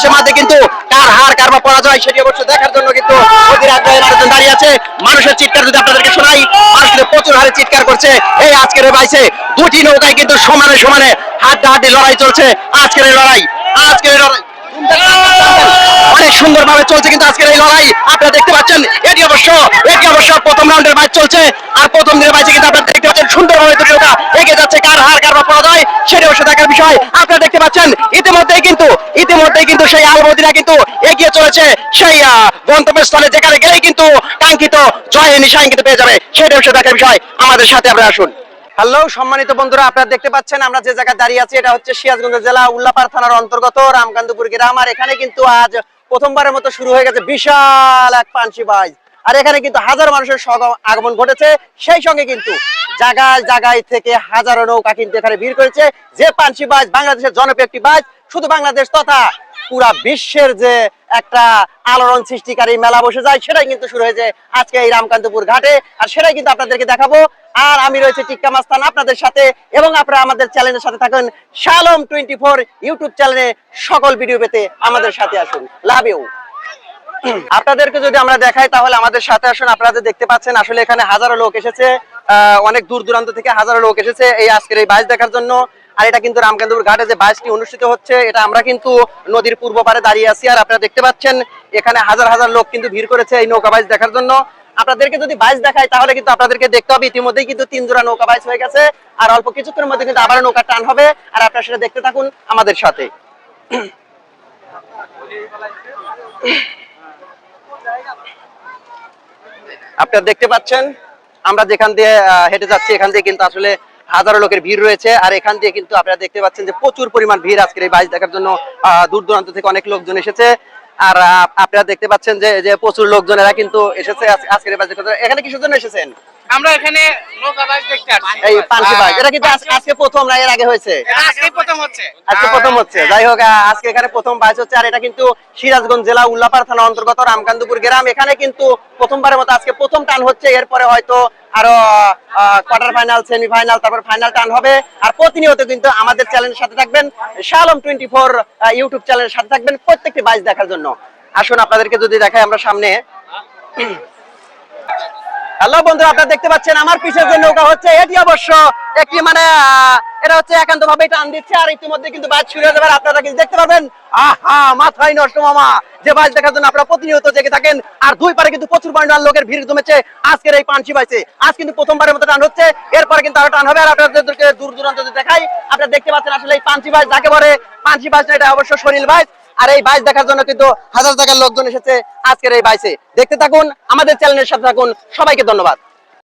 বাংলাদেশের মাঝে কিন্তু কার হার, কার বা পরাজয় সেটি অবশ্য দেখার জন্য কিন্তু দাঁড়িয়ে আছে। মানুষের চিৎকার যদি আপনাদেরকে শোনাই, মানুষ প্রচুর হারে চিৎকার করছে। এই আজকের বাইসে দুটি নৌকায় কিন্তু সমানে সমানে হাড্ডাহাড্ডি লড়াই চলছে। আজকের এই লড়াই, আজকের এই লড়াই। অনেক সুন্দর ভাবে চলছে কিন্তু আজকের এই লড়াই। আপনারা দেখতে পাচ্ছেন, এটি অবশ্য এটি অবশ্য প্রথম রাউন্ডের ম্যাচ চলছে। আর প্রথম দিনের ম্যাচে কিন্তু আপনারা দেখতে পাচ্ছেন সুন্দর ভাবে দুটি নৌকা এগিয়ে যাচ্ছে, কার হার, কার বা পরাজয়, সেটি অবশ্য দেখার বিষয়। আপনারা দেখতে পাচ্ছেন, ইতিমধ্যেই কিন্তু কিন্তু সেই আলমদিনা কিন্তু এগিয়ে চলেছে। সেই আহ, গন্তব্যস্থলে যেখানে গেলেই কিন্তু কাঙ্ক্ষিত জয়ের নিশান কিন্তু পেয়ে যাবে। সেটি অবশ্য দেখার বিষয় আমাদের সাথে আপনারা আসুন। হ্যালো সম্মানিত বন্ধুরা আপনারা দেখতে পাচ্ছেন আমরা যে জায়গায় দাঁড়িয়ে আছি এটা হচ্ছে সিরাজগঞ্জ জেলা উল্লাপাড় থানার অন্তর্গত রামকান্তপুর গ্রাম। আর এখানে কিন্তু আজ প্রথমবারের মতো শুরু হয়ে গেছে বিশাল এক পানসি বাইজ। আর এখানে কিন্তু হাজার মানুষের আগমন ঘটেছে। সেই সঙ্গে কিন্তু জায়গায় জায়গায় থেকে হাজারো নৌকা কিন্তু এখানে ভিড় করেছে। যে পানসি বাইজ বাংলাদেশের জনপ্রিয় একটি বাইজ শুধু বাংলাদেশ তথা পুরা বিশ্বের যে একটা আলোড়ন সৃষ্টিকারী মেলা বসে যায়, সেটাই কিন্তু শুরু হয়েছে আজকে এই রামকান্তপুর ঘাটে। আর সেটাই কিন্তু আপনাদেরকে দেখাবো। আর আমি রয়েছে টিক্কা মাস্তান আপনাদের সাথে এবং আপনারা আমাদের চ্যানেলের সাথে থাকুন শালম টোয়েন্টি ফোর ইউটিউব চ্যানেলে। সকল ভিডিও পেতে আমাদের সাথে আসুন। Love you. আপনাদেরকে যদি আমরা দেখাই, তাহলে আমাদের সাথে আসুন। আপনারা দেখতে পাচ্ছেন, আসলে এখানে হাজারো লোক এসেছে। অনেক দূর দূরান্ত থেকে হাজারো লোক এসেছে এই আজকের এই বাইচ দেখার জন্য। আর এটা কিন্তু রামকান্তপুর ঘাটে যে বাইচটি অনুষ্ঠিত হচ্ছে, এটা আমরা কিন্তু নদীর পূর্ব পারে দাঁড়িয়ে আছি। আর আপনারা দেখতে পাচ্ছেন, এখানে হাজার হাজার লোক কিন্তু ভিড় করেছে এই নৌকা বাইচ দেখার জন্য। আপনাদেরকে যদি বাইচ দেখাই তাহলে কিন্তু আপনাদেরকে দেখতে হবে। ইতিমধ্যেই কিন্তু তিন জোড়া নৌকা বাইচ হয়ে গেছে। আর অল্প কিছুক্ষণের মধ্যে কিন্তু আবার নৌকা টান হবে। আর আপনারা সেটা দেখতে থাকুন আমাদের সাথে। আপনারা দেখতে পাচ্ছেন, আমরা যেখান দিয়ে হেঁটে যাচ্ছি, এখান দিয়ে কিন্তু আসলে হাজারো লোকের ভিড় রয়েছে। আর এখান দিয়ে কিন্তু আপনারা দেখতে পাচ্ছেন যে প্রচুর পরিমাণ ভিড় আজকের এই বাইশ দেখার জন্য দূর দূরান্ত থেকে অনেক লোকজন এসেছে। আর আপনারা দেখতে পাচ্ছেন যে প্রচুর লোকজনেরা কিন্তু এসেছে আজ- আজকের বাইশ দেখার জন্য। এখানে কিসের জন্য এসেছেন? আমরা এখানে নৌকা বাইচ দেখতে আসছি। এই পানসি বাইচ এটা কিন্তু আজকে প্রথম না এর আগে হয়েছে? এটা আজকেই প্রথম হচ্ছে। আজকে প্রথম হচ্ছে। যাই হোক আজকে এখানে প্রথম বাইচ হচ্ছে আর এটা কিন্তু সিরাজগঞ্জ জেলা উল্লাপাড় থানা অন্তর্গত রামকান্তপুর গ্রাম। এখানে কিন্তু প্রথমবারের মতো আজকে প্রথম টান হচ্ছে। এরপরে হয়তো আরও কোয়ার্টার ফাইনাল সেমি ফাইনাল তারপর ফাইনাল টান হবে। আর প্রতিনিয়ত কিন্তু আমাদের চ্যানেলের সাথে থাকবেন। শালম টোয়েন্টি ফোর ইউটিউব চ্যানেলের সাথে থাকবেন প্রত্যেকটি বাইচ দেখার জন্য। আসুন আপনাদেরকে যদি দেখাই আমরা সামনে। হ্যালো বন্ধুরা আপনারা দেখতে পাচ্ছেন আমার পিছের যে নৌকা হচ্ছে এটি অবশ্য একটি মানে এটা হচ্ছে একান্ত ভাবে টান দিচ্ছে আর ইতিমধ্যে কিন্তু বাজ শুরু হয়ে যাবে আপনারা কিন্তু দেখতে পারবেন আহা মাথায় নষ্ট মামা যে বাজ দেখার জন্য আপনারা প্রতিনিয়ত জেগে থাকেন আর দুই পারে কিন্তু প্রচুর পরিমাণ লোকের ভিড় জমেছে আজকের এই পানসি বাইছে আজ কিন্তু প্রথমবারের মতো টান হচ্ছে এরপরে কিন্তু আরও টান হবে আর আপনাদেরকে দূর দূরান্ত দেখাই আপনারা দেখতে পাচ্ছেন আসলে এই পানসি বাইচ যাকে বলে পানসি বাইচ না, এটা অবশ্য শরীর বাইচ আর এই বাইস দেখার জন্য কিন্তু হাজার টাকার লোকজন এসেছে আজকের এই বাইসে দেখতে থাকুন, আমাদের চ্যানেলের সাথে থাকুন। সবাইকে ধন্যবাদ।